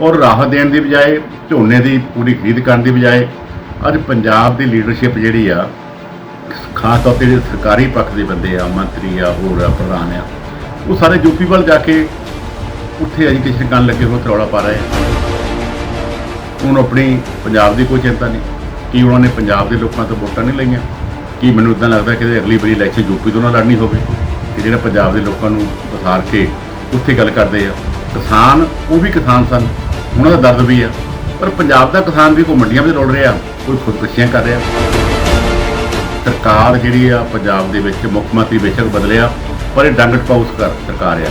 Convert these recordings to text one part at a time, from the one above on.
ਔਰ ਰਾਹਤ ਦੇਣ ਦੀ ਬਜਾਏ, ਝੋਨੇ ਦੀ ਪੂਰੀ ਖਰੀਦ ਕਰਨ ਦੀ ਬਜਾਏ, ਅੱਜ ਪੰਜਾਬ ਦੀ ਲੀਡਰਸ਼ਿਪ ਜਿਹੜੀ ਆ, ਖਾਸ ਤੌਰ ਤੇ ਜਿਹੜੇ ਸਰਕਾਰੀ ਪੱਖ ਦੇ ਬੰਦੇ ਆ, ਮੰਤਰੀ ਆ, ਹੋਰ ਆ, ਪ੍ਰਧਾਨ ਆ, ਉਹ ਸਾਰੇ ਯੂਪੀ ਵੱਲ ਜਾ ਕੇ ਉੱਥੇ ਐਜੂਕੇਸ਼ਨ ਕਰਨ ਲੱਗੇ ਹੋ ਤਰੌਲਾ ਪਾ ਰਹੇ ਆ। ਹੁਣ ਆਪਣੀ ਪੰਜਾਬ ਦੀ ਕੋਈ ਚਿੰਤਾ ਨਹੀਂ। ਕੀ ਉਹਨਾਂ ਨੇ ਪੰਜਾਬ ਦੇ ਲੋਕਾਂ ਤੋਂ ਵੋਟਾਂ ਨਹੀਂ ਲਈਆਂ? ਕੀ ਮੈਨੂੰ ਇਦਾਂ ਲੱਗਦਾ ਕਿ ਅਗਲੀ ਵਾਰੀ ਇਲੈਕਸ਼ਨ ਯੂਪੀ ਤੋਂ ਨਾ ਲੜਨੀ ਹੋਵੇ? ਕਿ ਜਿਹੜਾ ਪੰਜਾਬ ਦੇ ਲੋਕਾਂ ਨੂੰ ਵਿਸਾਰ ਕੇ ਉੱਥੇ ਗੱਲ ਕਰਦੇ ਆ। ਕਿਸਾਨ, ਉਹ ਵੀ ਕਿਸਾਨ ਸਨ। ਉਹਨਾਂ ਦਾ ਦਰਦ ਵੀ ਆ। ਪਰ ਪੰਜਾਬ ਦਾ ਕਿਸਾਨ ਵੀ ਕੋਈ ਮੰਡੀਆਂ ਵਿੱਚ ਰੋੜ ਰਿਹਾ, ਕੋਈ ਖੁਦਕੁਸ਼ੀਆਂ ਕਰ ਰਿਹਾ। ਸਰਕਾਰ ਜਿਹੜੀ ਆ, ਪੰਜਾਬ ਦੇ ਵਿੱਚ ਮੁੱਖ ਮੰਤਰੀ ਬੇਸ਼ੱਕ ਬਦਲਿਆ, ਪਰ ਇਹ ਡੰਗ ਟਪਾਊਸ ਕਰ ਸਰਕਾਰ ਆ।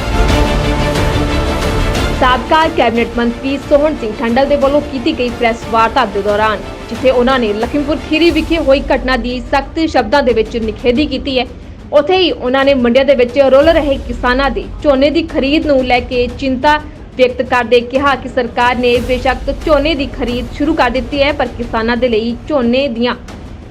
ਸਾਬਕਾ ਕੈਬਨਿਟ ਮੰਤਰੀ ਸੋਹਣ ਸਿੰਘ ਠੰਡਲ ਦੇ ਵੱਲੋਂ ਕੀਤੀ ਗਈ ਪ੍ਰੈਸ ਵਾਰਤਾ ਦੇ ਦੌਰਾਨ, ਜਿੱਥੇ ਉਹਨਾਂ ਨੇ ਲਖੀਮਪੁਰ ਖੀਰੀ ਵਿਖੇ ਹੋਈ ਘਟਨਾ ਦੀ ਸਖਤ ਸ਼ਬਦਾਂ ਦੇ ਵਿੱਚ ਨਿਖੇਧੀ ਕੀਤੀ ਹੈ। ਉੱਥੇ ਹੀ ਉਹਨਾਂ ਨੇ ਮੰਡੀਆਂ ਦੇ ਵਿੱਚ ਰੁੱਲ ਰਹੇ ਕਿਸਾਨਾਂ ਦੀ ਝੋਨੇ ਦੀ ਖਰੀਦ ਨੂੰ ਲੈ ਕੇ ਚਿੰਤਾ ਵਿਅਕਤ ਕਰਦੇ ਕਿਹਾ ਕਿ ਸਰਕਾਰ ਨੇ ਬੇਸ਼ੱਕ ਝੋਨੇ ਦੀ ਖਰੀਦ ਸ਼ੁਰੂ ਕਰ ਦਿੱਤੀ ਹੈ, ਪਰ ਕਿਸਾਨਾਂ ਦੇ ਲਈ ਝੋਨੇ ਦੀਆਂ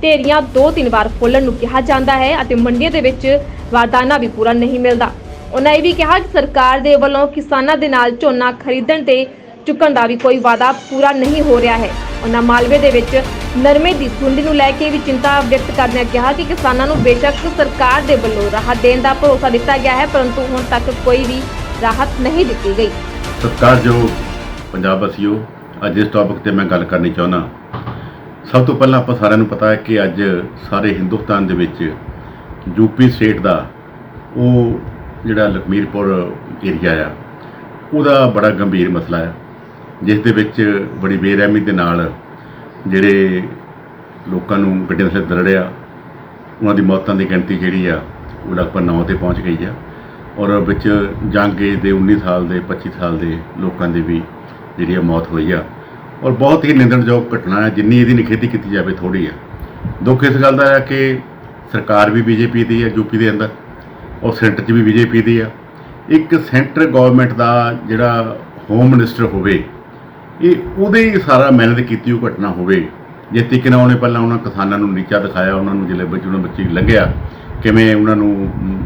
ਢੇਰੀਆਂ ਦੋ ਤਿੰਨ ਵਾਰ ਖੋਲਣ ਨੂੰ ਕਿਹਾ ਜਾਂਦਾ ਹੈ ਅਤੇ ਮੰਡੀਆਂ ਦੇ ਵਿੱਚ ਵਾਰਦਾਨਾ ਵੀ ਪੂਰਾ ਨਹੀਂ ਮਿਲਦਾ। ਉਹਨਾਂ ਇਹ ਵੀ ਕਿਹਾ ਕਿ ਸਰਕਾਰ ਦੇ ਵੱਲੋਂ ਕਿਸਾਨਾਂ ਦੇ ਨਾਲ ਝੋਨਾ ਖਰੀਦਣ ਤੇ ਚੁੱਕਣ ਦਾ ਵੀ ਕੋਈ ਵਾਅਦਾ ਪੂਰਾ ਨਹੀਂ ਹੋ ਰਿਹਾ ਹੈ। ਉਹਨਾਂ ਮਾਲਵੇ ਦੇ ਵਿੱਚ ਨਰਮੇ ਦੀ ਸੁੰਡੀ ਨੂੰ ਲੈ ਕੇ ਵੀ ਚਿੰਤਾ ਵਿਅਕਤ ਕਰਦਿਆਂ ਕਿਹਾ ਕਿ ਕਿਸਾਨਾਂ ਨੂੰ ਬੇਸ਼ੱਕ ਸਰਕਾਰ ਦੇ ਵੱਲੋਂ ਰਾਹਤ ਦੇਣ ਦਾ ਭਰੋਸਾ ਦਿੱਤਾ ਗਿਆ ਹੈ, ਪਰੰਤੂ ਹੁਣ ਤੱਕ ਕੋਈ ਵੀ ਰਾਹਤ ਨਹੀਂ ਦਿੱਤੀ ਗਈ। ਸਤਿਕਾਰ ਜੋ ਪੰਜਾਬ ਵਾਸੀਓ, ਅੱਜ ਇਸ ਟੌਪਿਕ ਤੇ ਮੈਂ ਗੱਲ ਕਰਨੀ ਚਾਹੁੰਦਾ। ਸਭ ਤੋਂ ਪਹਿਲਾਂ ਆਪਾਂ ਸਾਰਿਆਂ ਨੂੰ ਪਤਾ ਹੈ ਕਿ ਅੱਜ ਸਾਰੇ ਹਿੰਦੁਸਤਾਨ ਦੇ ਵਿੱਚ ਯੂਪੀ ਸਟੇਟ ਦਾ ਉਹ ਜਿਹੜਾ ਲਖਮੀਰਪੁਰ ਏਰੀਆ ਆ, ਉਹਦਾ ਬੜਾ ਗੰਭੀਰ ਮਸਲਾ ਹੈ। ਜਿਸ ਦੇ ਵਿੱਚ ਬੜੀ ਬੇਰਹਿਮੀ ਦੇ ਨਾਲ ਜਿਹੜੇ ਲੋਕਾਂ ਨੂੰ ਗੱਡੀਆਂ ਥੱਲੇ ਦਰੜਿਆ, ਉਹਨਾਂ ਦੀ ਮੌਤਾਂ ਦੀ ਗਿਣਤੀ ਜਿਹੜੀ ਆ, ਉਹ ਲਗਭਗ 9 ਤੇ ਪਹੁੰਚ ਗਈ ਆ। ਔਰ ਵਿੱਚ ਜੰਗੇ ਦੇ 19 ਸਾਲ ਦੇ 25 ਸਾਲ ਦੇ ਲੋਕਾਂ ਦੀ ਵੀ ਜਿਹੜੀ ਆ ਮੌਤ ਹੋਈ ਆ। ਔਰ ਬਹੁਤ ਹੀ ਨਿੰਦਣਯੋਗ ਘਟਨਾ ਹੈ ਜਿੰਨੀ ਇਹਦੀ ਨਿਖੇਧੀ ਕੀਤੀ ਜਾਵੇ ਥੋੜੀ ਆ। ਦੁੱਖ ਇਸ ਗੱਲ ਦਾ ਹੈ ਕਿ ਸਰਕਾਰ ਵੀ ਬੀਜੇਪੀ ਦੀ ਹੈ ਯੂਪੀ ਦੇ ਅੰਦਰ। ਔਰ ਸੈਂਟਰ 'ਚ ਵੀ ਬੀਜੇਪੀ ਦੀ ਆ। ਇੱਕ ਸੈਂਟਰ ਗਵਰਨਮੈਂਟ ਦਾ ਜਿਹੜਾ ਹੋਮ ਮਿਨਿਸਟਰ ਹੋਵੇ ਇਹ ਉਹਦੇ ਹੀ ਸਾਰਾ ਮਿਹਨਤ ਕੀਤੀ ਉਹ ਘਟਨਾ ਹੋਵੇ। ਜੇ ਤਰੀਕੇ ਨਾਲ ਉਹਨੇ ਪਹਿਲਾਂ ਉਹਨਾਂ ਕਿਸਾਨਾਂ ਨੂੰ ਨੀਚਾ ਦਿਖਾਇਆ ਉਹਨਾਂ ਨੂੰ ਜਿਹੜੇ ਬੱਚੇ ਉਹਨਾਂ ਬੱਚੀ ਲੰਘਿਆ ਕਿਵੇਂ ਉਹਨਾਂ ਨੂੰ ਮ,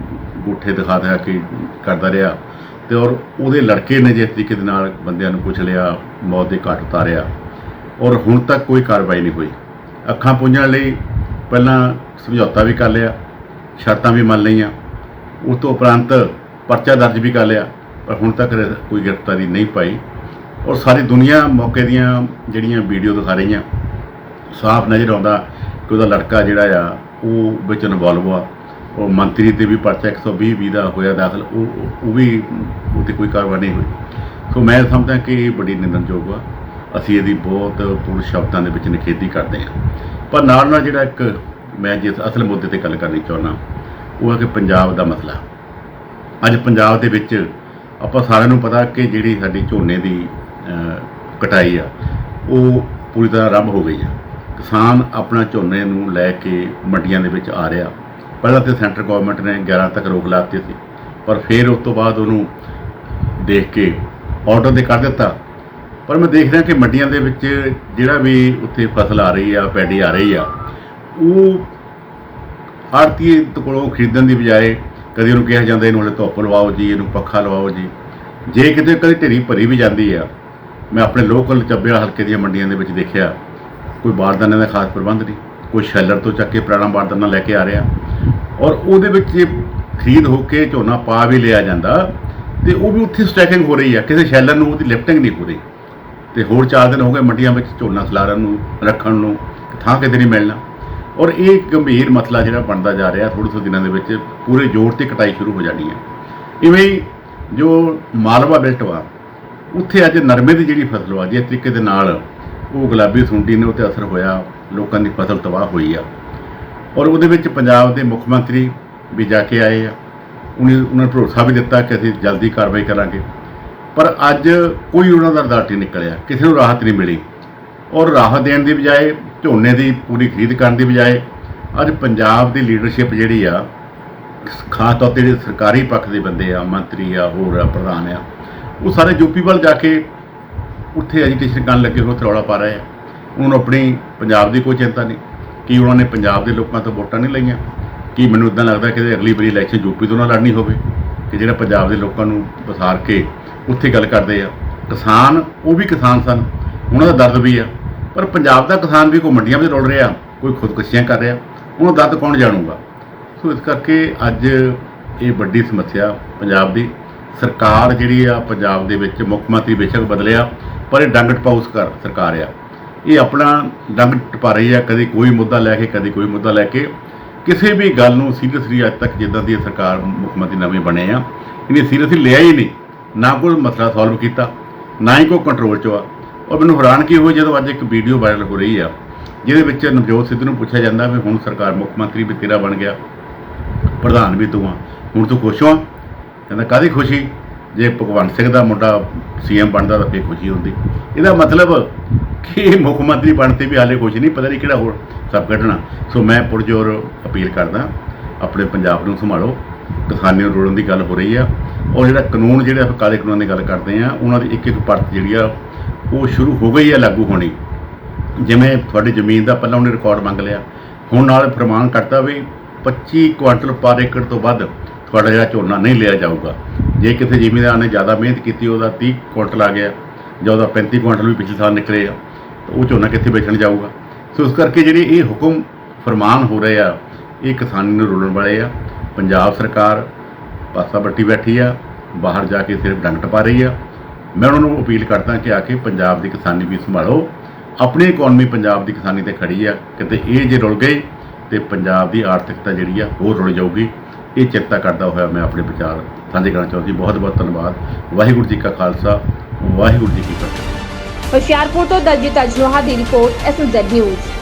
ਗੂਠੇ ਦਿਖਾ ਦਿਆ ਕਿ ਕਰਦਾ ਰਿਹਾ ਤੇ ਔਰ ਉਹਦੇ ਲੜਕੇ ਨੇ ਜਿਸ ਤਰੀਕੇ ਦੇ ਨਾਲ ਬੰਦਿਆਂ ਨੂੰ ਪੁੱਛ ਲਿਆ ਮੌਤ ਦੇ ਘਾਟ ਉਤਾਰਿਆ ਔਰ ਹੁਣ ਤੱਕ ਕੋਈ ਕਾਰਵਾਈ ਨਹੀਂ ਹੋਈ। ਅੱਖਾਂ ਪੁੰਝਣ ਲਈ ਪਹਿਲਾਂ ਸਮਝੌਤਾ ਵੀ ਕਰ ਲਿਆ ਸ਼ਰਤਾਂ ਵੀ ਮੰਨ ਲਈਆਂ ਉਸ ਤੋਂ ਉਪਰੰਤ ਪਰਚਾ ਦਰਜ ਵੀ ਕਰ ਲਿਆ ਪਰ ਹੁਣ ਤੱਕ ਕੋਈ ਗ੍ਰਿਫਤਾਰੀ ਨਹੀਂ ਪਾਈ। ਔਰ ਸਾਰੀ ਦੁਨੀਆ ਮੌਕੇ ਦੀਆਂ ਜਿਹੜੀਆਂ ਵੀਡੀਓ ਦਿਖਾ ਰਹੀਆਂ ਸਾਫ਼ ਨਜ਼ਰ ਆਉਂਦਾ ਕਿ ਉਹਦਾ ਲੜਕਾ ਜਿਹੜਾ ਆ, ਉਹ ਵਿੱਚ ਇਨਵੋਲਵ ਆ। ਉਹ ਮੰਤਰੀ ਤੇ ਵੀ ਪਰਚਾ 120 ਵੀਹ ਦਾ ਹੋਇਆ ਦਾਖਲ, ਉਹ ਉਹ- ਵੀ ਉਹ ਕੋਈ ਕਾਰਵਾਈ ਨਹੀਂ ਹੋਈ। ਸੋ ਮੈਂ ਸਮਝਦਾ ਕਿ ਇਹ ਬੜੀ ਨਿੰਦਣਯੋਗ ਆ। ਅਸੀਂ ਇਹਦੀ ਬਹੁਤ ਪੂਰ ਸ਼ਬਦਾਂ ਦੇ ਵਿੱਚ ਨਿਖੇਧੀ ਕਰਦੇ ਹਾਂ ਪਰ ਨਾਲ ਨਾਲ ਜਿਹੜਾ ਇੱਕ ਮੈਂ ਜਿਸ ਅਸਲ ਮੁੱਦੇ ਤੇ ਗੱਲ ਕਰਨੀ ਚਾਹੁੰਦਾ, ਉਹ ਹੈ ਕਿ ਪੰਜਾਬ ਦਾ ਮਸਲਾ। ਅੱਜ ਪੰਜਾਬ ਦੇ ਵਿੱਚ ਆਪਾਂ ਸਾਰਿਆਂ ਨੂੰ ਪਤਾ ਕਿ ਜਿਹੜੀ ਸਾਡੀ ਝੋਨੇ ਦੀ ਕਟਾਈ ਆ, ਉਹ ਪੂਰੀ ਤਰ੍ਹਾਂ ਆਰੰਭ ਹੋ ਗਈ ਆ। ਕਿਸਾਨ ਆਪਣਾ ਝੋਨੇ ਨੂੰ ਲੈ ਕੇ ਮੰਡੀਆਂ ਦੇ ਵਿੱਚ ਆ ਰਿਹਾ। ਪਹਿਲਾਂ ਤੇ ਸੈਂਟਰ ਗਵਰਨਮੈਂਟ ਨੇ 11 ਤੱਕ ਰੋਕ ਲਾ ਦਿੱਤੀ ਸੀ, ਪਰ ਫਿਰ ਉਸ ਤੋਂ ਬਾਅਦ ਉਹਨੂੰ ਦੇਖ ਕੇ ਆਰਡਰ ਦੇ ਕਰ ਦਿੱਤਾ। ਪਰ ਮੈਂ ਦੇਖ ਰਿਹਾ ਕਿ ਮੰਡੀਆਂ ਦੇ ਵਿੱਚ ਜਿਹੜਾ ਵੀ ਉੱਥੇ ਫਸਲ ਆ ਰਹੀ ਆ, ਪੈਡੀ ਆ ਰਹੀ ਆ, ਉਹ ਆੜਤੀਏ ਕੋਲੋਂ ਖਰੀਦਣ ਦੀ ਬਜਾਏ ਕਦੇ ਉਹਨੂੰ ਕਿਹਾ ਜਾਂਦਾ ਇਹਨੂੰ ਹਲੇ ਧੁੱਪ ਲਵਾਓ ਜੀ, ਇਹਨੂੰ ਪੱਖਾ ਲਵਾਓ ਜੀ। ਜੇ ਕਿਤੇ ਕਦੇ ਢੇਰੀ ਭਰੀ ਵੀ ਜਾਂਦੀ ਆ ਮੈਂ ਆਪਣੇ ਲੋਕਲ ਚੱਬਿਆ ਹਲਕੇ ਦੀਆਂ ਮੰਡੀਆਂ ਦੇ ਵਿੱਚ ਦੇਖਿਆ, ਕੋਈ ਬਾਰਦਾਨੇ ਦਾ ਖਾਸ ਪ੍ਰਬੰਧ ਨਹੀਂ, ਕੋਈ ਸ਼ੈਲਰ ਤੋਂ ਚੱਕ ਕੇ ਪੁਰਾਣਾ ਬਾਰਦਾਨਾ ਲੈ ਕੇ ਆ ਰਿਹਾ। ਔਰ ਉਹਦੇ ਵਿੱਚ ਜੇ ਖਰੀਦ ਹੋ ਕੇ ਝੋਨਾ ਪਾ ਵੀ ਲਿਆ ਜਾਂਦਾ, ਤੇ ਉਹ ਵੀ ਉੱਥੇ ਸਟੈਕਿੰਗ ਹੋ ਰਹੀ ਆ, ਕਿਸੇ ਸ਼ੈਲਰ ਨੂੰ ਉਹਦੀ ਲਿਫਟਿੰਗ ਨਹੀਂ ਹੋ ਰਹੀ। ਤੇ ਹੋਰ 4 ਦਿਨ ਹੋ ਗਏ ਮੰਡੀਆਂ ਵਿੱਚ ਝੋਨਾ ਖਲਾਰਨ ਨੂੰ ਰੱਖਣ ਨੂੰ, ਥਾਂ ਕਿਤੇ ਨਹੀਂ ਮਿਲਣਾ। ਔਰ ਇਹ ਗੰਭੀਰ ਮਸਲਾ ਜਿਹੜਾ ਬਣਦਾ ਜਾ ਰਿਹਾ, ਥੋੜ੍ਹੇ ਥੋੜ੍ਹੇ ਦਿਨਾਂ ਦੇ ਵਿੱਚ ਪੂਰੇ ਜ਼ੋਰ ਤੇ ਕਟਾਈ ਸ਼ੁਰੂ ਹੋ ਜਾਣੀ ਹੈ। ਇਵੇਂ ਜੋ ਮਾਲਵਾ ਬੈਲਟ ਵਾ ਉੱਥੇ ਅੱਜ ਨਰਮੇ ਦੀ ਜਿਹੜੀ ਫਸਲ ਆ ਜਿਸ ਤਰੀਕੇ ਦੇ ਨਾਲ ਉਹ ਗੁਲਾਬੀ ਸੁੰਡੀ ਨੇ ਉੱਤੇ ਅਸਰ ਹੋਇਆ, ਲੋਕਾਂ ਦੀ ਫਸਲ ਤਬਾਹ ਹੋਈ ਆ। ਔਰ ਉਹਦੇ ਵਿੱਚ ਪੰਜਾਬ ਦੇ ਮੁੱਖ ਮੰਤਰੀ ਵੀ ਜਾ ਕੇ ਆਏ ਆ। ਉਹਨੇ, ਉਹਨਾਂ ਨੇ ਭਰੋਸਾ ਵੀ ਦਿੱਤਾ ਕਿ ਅਸੀਂ ਜਲਦੀ ਕਾਰਵਾਈ ਕਰਾਂਗੇ। ਪਰ ਅੱਜ ਕੋਈ ਉਹਨਾਂ ਦਾ ਰਿਜ਼ਲਟ ਨਹੀਂ ਨਿਕਲਿਆ, ਕਿਸੇ ਨੂੰ ਰਾਹਤ ਨਹੀਂ ਮਿਲੀ। ਔਰ ਰਾਹਤ ਦੇਣ ਦੀ ਬਜਾਏ, ਝੋਨੇ ਦੀ ਪੂਰੀ ਖਰੀਦ ਕਰਨ ਦੀ ਬਜਾਏ, ਅੱਜ ਪੰਜਾਬ ਦੀ ਲੀਡਰਸ਼ਿਪ ਜਿਹੜੀ ਆ, ਖਾਸ ਤੌਰ ਤੇ ਜਿਹੜੇ ਸਰਕਾਰੀ ਪੱਖ ਦੇ ਬੰਦੇ ਆ, ਮੰਤਰੀ ਆ, ਹੋਰ ਆ, ਪ੍ਰਧਾਨ ਆ ਉਹ ਸਾਰੇ ਯੂਪੀ ਵੱਲ ਜਾ ਕੇ ਉੱਥੇ ਐਜੂਕੇਸ਼ਨ ਕਰਨ ਲੱਗੇ ਹੋ ਰੌਲਾ ਪਾ ਰਹੇ ਆ। ਉਹਨਾਂ ਨੂੰ ਆਪਣੀ ਪੰਜਾਬ ਦੀ ਕੋਈ ਚਿੰਤਾ ਨਹੀਂ। ਕੀ ਉਹਨਾਂ ਨੇ ਪੰਜਾਬ ਦੇ ਲੋਕਾਂ ਤੋਂ ਵੋਟਾਂ ਨਹੀਂ ਲਈਆਂ? ਕੀ ਮੈਨੂੰ ਇਦਾਂ ਲੱਗਦਾ ਕਿ ਅਗਲੀ ਵਾਰੀ ਇਲੈਕਸ਼ਨ ਯੂਪੀ ਤੋਂ ਨਾ ਲੜਨੀ ਹੋਵੇ? ਕਿ ਜਿਹੜਾ ਪੰਜਾਬ ਦੇ ਲੋਕਾਂ ਨੂੰ ਵਿਸਾਰ ਕੇ ਉੱਥੇ ਗੱਲ ਕਰਦੇ ਆ। ਕਿਸਾਨ, ਉਹ ਵੀ ਕਿਸਾਨ ਸਨ। ਉਹਨਾਂ ਦਾ ਦਰਦ ਵੀ ਆ। ਪਰ ਪੰਜਾਬ ਦਾ ਕਿਸਾਨ ਵੀ ਕੋਈ ਮੰਡੀਆਂ ਵਿੱਚ ਰੁਲ ਰਿਹਾ, ਕੋਈ ਖੁਦਕੁਸ਼ੀਆਂ ਕਰ ਰਿਹਾ, ਉਹਨਾਂ ਦਾ ਦਰਦ ਕੌਣ ਜਾਣੂਗਾ? ਸੋ ਇਸ ਕਰਕੇ ਅੱਜ ਇਹ ਵੱਡੀ ਸਮੱਸਿਆ ਪੰਜਾਬ ਦੀ ਸਰਕਾਰ ਜਿਹੜੀ ਆ ਪੰਜਾਬ ਦੇ ਵਿੱਚ ਮੁੱਖ ਮੰਤਰੀ ਬੇਸ਼ੱਕ ਬਦਲਿਆ, ਪਰ ਇਹ ਡੰਗ ਟਪਾਊਸ ਕਰ, ਸਰਕਾਰ ਆ। ਇਹ ਆਪਣਾ ਡੰਗ ਟਪਾ ਰਹੀ ਆ, ਕਦੇ ਕੋਈ ਮੁੱਦਾ ਲੈ ਕੇ, ਕਦੇ ਕੋਈ ਮੁੱਦਾ ਲੈ ਕੇ। ਕਿਸੇ ਵੀ ਗੱਲ ਨੂੰ ਸੀਰੀਅਸਲੀ ਅੱਜ ਤੱਕ ਜਿੱਦਾਂ ਦੀ ਇਹ ਸਰਕਾਰ ਮੁੱਖ ਮੰਤਰੀ ਨਵੇਂ ਬਣੇ ਆ, ਇਹਨੇ ਸੀਰੀਅਸਲੀ ਲਿਆ ਹੀ ਨਹੀਂ। ਨਾ ਕੋਈ ਮਸਲਾ ਸੋਲਵ ਕੀਤਾ, ਨਾ ਹੀ ਕੋਈ ਕੰਟਰੋਲ ਚ ਆ। ਔਰ ਮੈਨੂੰ ਹੈਰਾਨ ਕੀ ਹੋਈ ਜਦੋਂ ਅੱਜ ਇੱਕ ਵੀਡੀਓ ਵਾਇਰਲ ਹੋ ਰਹੀ ਆ, ਜਿਹਦੇ ਵਿੱਚ ਨਵਜੋਤ ਸਿੱਧੂ ਨੂੰ ਪੁੱਛਿਆ ਜਾਂਦਾ ਵੀ ਹੁਣ ਸਰਕਾਰ ਮੁੱਖ ਮੰਤਰੀ ਵੀ ਤੇਰਾ ਬਣ ਗਿਆ, ਪ੍ਰਧਾਨ ਵੀ ਤੂੰ ਆ, ਹੁਣ ਤੂੰ ਖੁਸ਼ ਹੋ? ਕਹਿੰਦਾ ਕਾਦੀ ਖੁਸ਼ੀ? ਜੇ ਭਗਵੰਤ ਸਿੰਘ ਦਾ ਮੁੰਡਾ ਸੀਐਮ ਬਣਦਾ ਤਾਂ ਫੇਰ ਖੁਸ਼ੀ ਹੁੰਦੀ। ਇਹਦਾ ਮਤਲਬ ਕਿ ਮੁੱਖ ਮੰਤਰੀ ਬਣ ਤੇ ਵੀ ਹਾਲੇ ਖੁਸ਼ ਨਹੀਂ, ਪਤਾ ਨਹੀਂ ਕਿਹੜਾ ਹੋਰ ਸਭ ਕੱਢਣਾ। ਸੋ ਮੈਂ ਪੁਰਜੋਰ ਅਪੀਲ ਕਰਦਾ, ਆਪਣੇ ਪੰਜਾਬ ਨੂੰ ਸੰਭਾਲੋ। ਕਿਸਾਨੀ ਨੂੰ ਰੋਲਣ ਦੀ ਗੱਲ ਹੋ ਰਹੀ ਆ। ਔਰ ਜਿਹੜਾ ਕਾਨੂੰਨ, ਜਿਹੜੇ ਆਪਾਂ ਕਾਲੇ ਕਾਨੂੰਨ ਦੀ ਗੱਲ ਕਰਦੇ ਆ, ਉਹਨਾਂ ਦੀ ਇੱਕ ਇੱਕ ਪਰਤ ਜਿਹੜੀ ਆ, ਉਹ ਸ਼ੁਰੂ ਹੋ ਗਈ ਆ, ਲਾਗੂ ਹੋਣੀ। ਜਿਵੇਂ ਤੁਹਾਡੀ ਜ਼ਮੀਨ ਦਾ ਪਹਿਲਾਂ ਉਹਨੇ ਰਿਕਾਰਡ ਮੰਗ ਲਿਆ। ਹੁਣ ਨਾਲ ਫਰਮਾਨ ਕਰਤਾ ਵੀ 25 ਕੁਆਂਟਲ ਪਰ ਏਕੜ ਤੋਂ ਵੱਧ ਤੁਹਾਡਾ ਜਿਹੜਾ ਝੋਨਾ ਨਹੀਂ ਲਿਆ ਜਾਊਗਾ। ਜੇ ਕਿਸੇ ਜ਼ਿਮੀਂਦਾਰ ਨੇ ਜ਼ਿਆਦਾ ਮਿਹਨਤ ਕੀਤੀ, ਉਹਦਾ 30 ਕੁਇੰਟਲ ਆ ਗਿਆ ਜਾਂ ਉਹਦਾ 35 ਕੁਇੰਟਲ ਵੀ ਪਿਛਲੇ ਸਾਲ ਨਿਕਲੇ ਆ, ਤਾਂ ਉਹ ਝੋਨਾ ਕਿੱਥੇ ਵੇਚਣ ਜਾਊਗਾ? ਸੋ ਇਸ ਕਰਕੇ ਜਿਹੜੇ ਇਹ ਹੁਕਮ ਫਰਮਾਨ ਹੋ ਰਹੇ ਆ, ਇਹ ਕਿਸਾਨੀ ਨੂੰ ਰੋਲਣ ਵਾਲੇ ਆ। ਪੰਜਾਬ ਸਰਕਾਰ ਪਾਸਾ ਬੱਟੀ ਬੈਠੀ ਆ, ਬਾਹਰ ਜਾ ਕੇ ਸਿਰਫ ਡੰਗ ਟਪਾ ਰਹੀ ਆ। ਮੈਂ ਉਹਨਾਂ ਨੂੰ ਅਪੀਲ ਕਰਦਾ ਕਿ ਆ ਕੇ ਪੰਜਾਬ ਦੀ ਕਿਸਾਨੀ ਵੀ ਸੰਭਾਲੋ। ਆਪਣੀ ਇਕਨੋਮੀ ਪੰਜਾਬ ਦੀ ਕਿਸਾਨੀ ਤੇ ਖੜੀ ਆ। ਕਿਤੇ ਇਹ ਜੇ ਰੁਲ ਗਏ ਤੇ ਪੰਜਾਬ ਦੀ ਆਰਥਿਕਤਾ ਜਿਹੜੀ ਆ ਹੋਰ ਰੁਲ ਜਾਊਗੀ। ਇਹ ਚੇਤਾ ਕਰਦਾ ਹੋਇਆ ਮੈਂ ਆਪਣੇ ਵਿਚਾਰ ਸਾਂਝੇ ਕਰਨਾ ਚਾਹੁੰਦੀ ਬਹੁਤ ਬਹੁਤ ਧੰਨਵਾਦ। ਵਾਹਿਗੁਰੂ ਜੀ ਕਾ ਖਾਲਸਾ, ਵਾਹਿਗੁਰੂ ਜੀ ਕੀ ਫਤਿਹ। ਹੁਸ਼ਿਆਰਪੁਰ ਤੋਂ ਦਲਜੀਤ ਅਜਨੋਹਾ ਦੀ ਰਿਪੋਰਟ ਐਸਐਮਜ਼ੈਡ ਨਿਊਜ਼